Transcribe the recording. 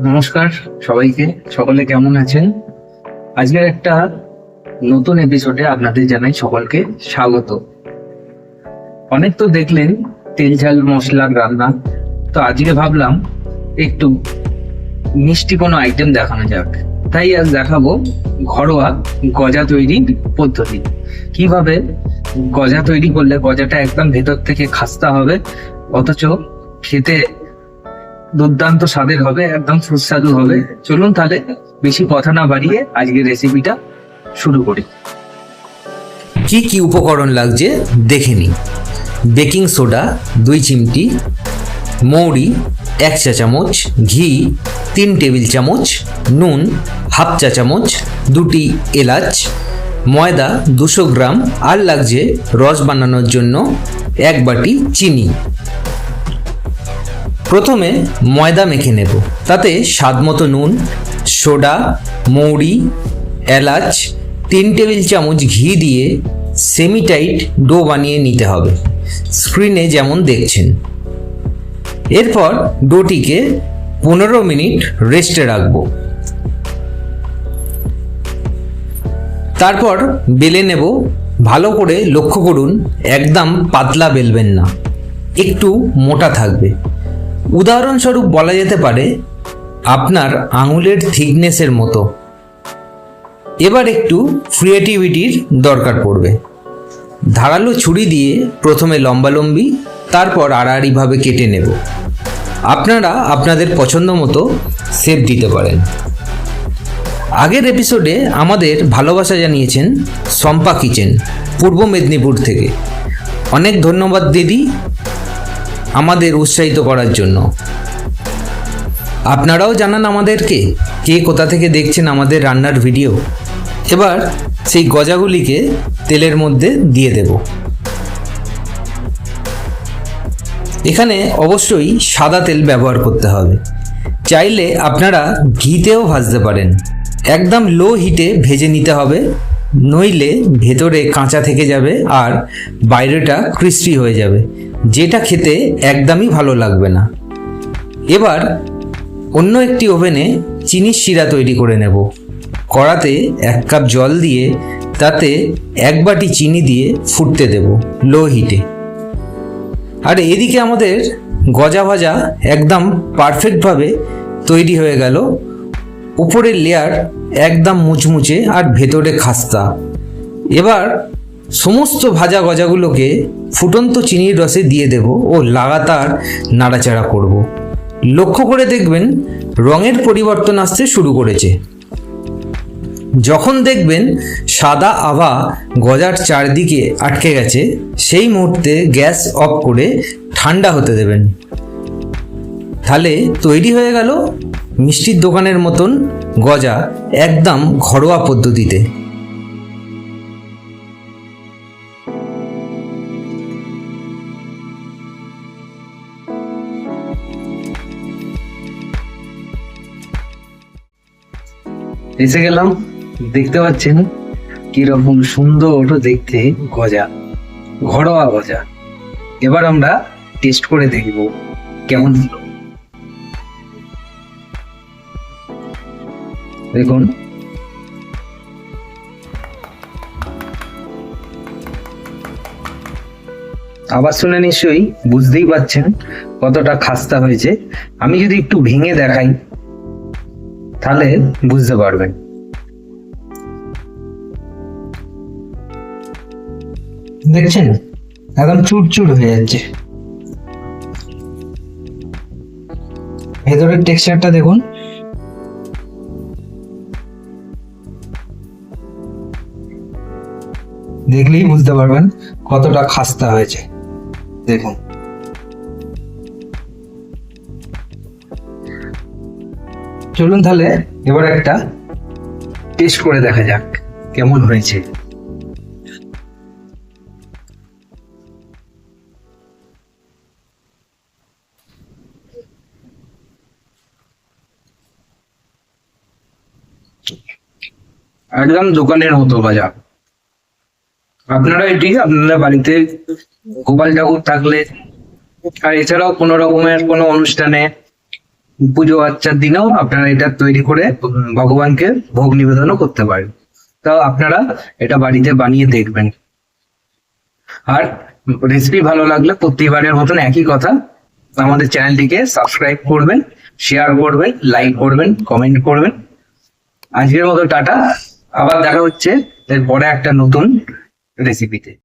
নমস্কার সবাইকে। সকলে কেমন আছেন? আজকের একটা নতুন এপিসোডে আপনাদের জানাই সকলকে স্বাগত। অনেক তো দেখলেন, তেল ঝাল মশলার রান্না। তো আজকে ভাবলাম, একটু মিষ্টি কোনো আইটেম দেখানো যাক। তাই আজ দেখাবো ঘরোয়া গজা তৈরির পদ্ধতি। কীভাবে গজা তৈরি করলে গজাটা একদম ভেতর থেকে খাস্তা হবে, অথচ খেতে দুর্দান্ত স্বাদের হবে, একদম সুস্বাদু হবে। চলুন তাহলে বেশি কথা না বাড়িয়ে আজকের রেসিপিটা শুরু করি। কি কি উপকরণ লাগছে দেখে নিই। বেকিং সোডা, দুই চিমটি, মৌরি, এক চা চামচ, ঘি, তিন টেবিল চামচ, নুন, হাফ চা চামচ, দুটি এলাচ, ময়দা দুশো গ্রাম, আর লাগছে রস বানানোর জন্য এক বাটি চিনি। প্রথমে ময়দা মেখে নেব। তাতে স্বাদ মতো নুন, সোডা, মৌরি, এলাচ, তিন টেবিল চামচ ঘি দিয়ে সেমি টাইট ডো বানিয়ে নিতে হবে, স্ক্রিনে যেমন দেখছেন। এরপর ডোটিকে পনেরো মিনিট রেস্টে রাখব। তারপর বেলে নেব। ভালো করে লক্ষ্য করুন, একদম পাতলা বেলবেন না, একটু মোটা থাকবে। উদাহরণস্বরূপ বলা যেতে পারে, আপনার আঙুলের থিকনেসের মতো। এবার একটু ক্রিয়েটিভিটির দরকার পড়বে। ধারালো ছুরি দিয়ে প্রথমে লম্বালম্বি, তারপর আড়াআড়িভাবে কেটে নেব। আপনারা আপনাদের পছন্দ মতো শেপ দিতে পারেন। আগের এপিসোডে আমাদের ভালোবাসা জানিয়েছেন শম্পা কিচেন, পূর্ব মেদিনীপুর থেকে। অনেক ধন্যবাদ দিদি। আমাদের উৎসাহিত করার জন্য। আপনারাও জানান আমাদেরকে কে কোথা থেকে দেখছেন আমাদের রান্নার ভিডিও। এবার সেই গজাগুলিকে তেলের মধ্যে দিয়ে দেব। এখানে অবশ্যই সাদা তেল ব্যবহার করতে হবে। চাইলে আপনারা ঘিতেও ভাজতে পারেন। একদম লো হিটে ভেজে নিতে হবে। নইলে ভেতরে কাঁচা থেকে যাবে আর বাইরেটা ক্রিস্পি হয়ে যাবে। যেটা খেতে একদমই ভালো লাগবে না। এবার অন্য একটি ওভেনে চিনির শিরা তৈরি করে নেব। কড়াতে এক কাপ জল দিয়ে তাতে এক বাটি চিনি দিয়ে ফুটতে দেব লো হিটে। আর এদিকে আমাদের গজা ভাজা একদম পারফেক্টভাবে তৈরি হয়ে গেল। উপরের লেয়ার একদম মুচমুচে আর ভেতরে খাস্তা। এবার সমস্ত ভাজা গজাগুলোকে ফুটন্ত চিনির রসে দিয়ে দেব ও লাগাতার নাড়াচাড়া করব। লক্ষ্য করে দেখবেন রঙের পরিবর্তন আসতে শুরু করেছে। যখন দেখবেন সাদা আভা গজার চারদিকে আটকে গেছে, সেই মুহূর্তে গ্যাস অফ করে ঠান্ডা হতে দেবেন। তাহলে তৈরি হয়ে গেল মিষ্টির দোকানের মতন গজা একদম ঘরোয়া পদ্ধতিতে। এসে গেলাম, দেখতে পাচ্ছেন কীরকম সুন্দর দেখতে গজা, ঘরোয়া গজা। এবার আমরা টেস্ট করে দেখব কেমন দেখুন। আবার শুনে নিশ্চয়ই বুঝতেই পাচ্ছেন কতটা খাস্তা হয়েছে। আমি যদি একটু ভেঙে দেখাই, তাহলে বুঝতে পারবেন। দেখছেন? একদম চুরচুর হয়ে যাচ্ছে। ভেতরের টেক্সচারটা দেখুন। দেখলেই বুঝতে পারবেন কতটা খাস্তা হয়েছে। দেখুন। চলুন তাহলে এবার একটা টেস্ট করে দেখা যাক কেমন হয়েছে। একদম দোকানের মতো ভাজা আপনারা এটি আপনারা বাড়িতে গোপাল ঠাকুর থাকলে। আর এছাড়াও কোনো রকমের কোনো অনুষ্ঠানে পুজো আচ্চার দিনেও আপনারা এটা তৈরি করে ভগবানকে ভোগ নিবেদনও করতে পারেন। তো আপনারা এটা বাড়িতে বানিয়ে দেখবেন। আর রেসিপি ভালো লাগলে প্রতিবারের মতন একই কথা আমাদের চ্যানেলটিকে সাবস্ক্রাইব করবেন শেয়ার করবেন লাইক করবেন কমেন্ট করবেন। আজকের মতো টাটা। আবার দেখা হচ্ছে এর পরে একটা নতুন recipite.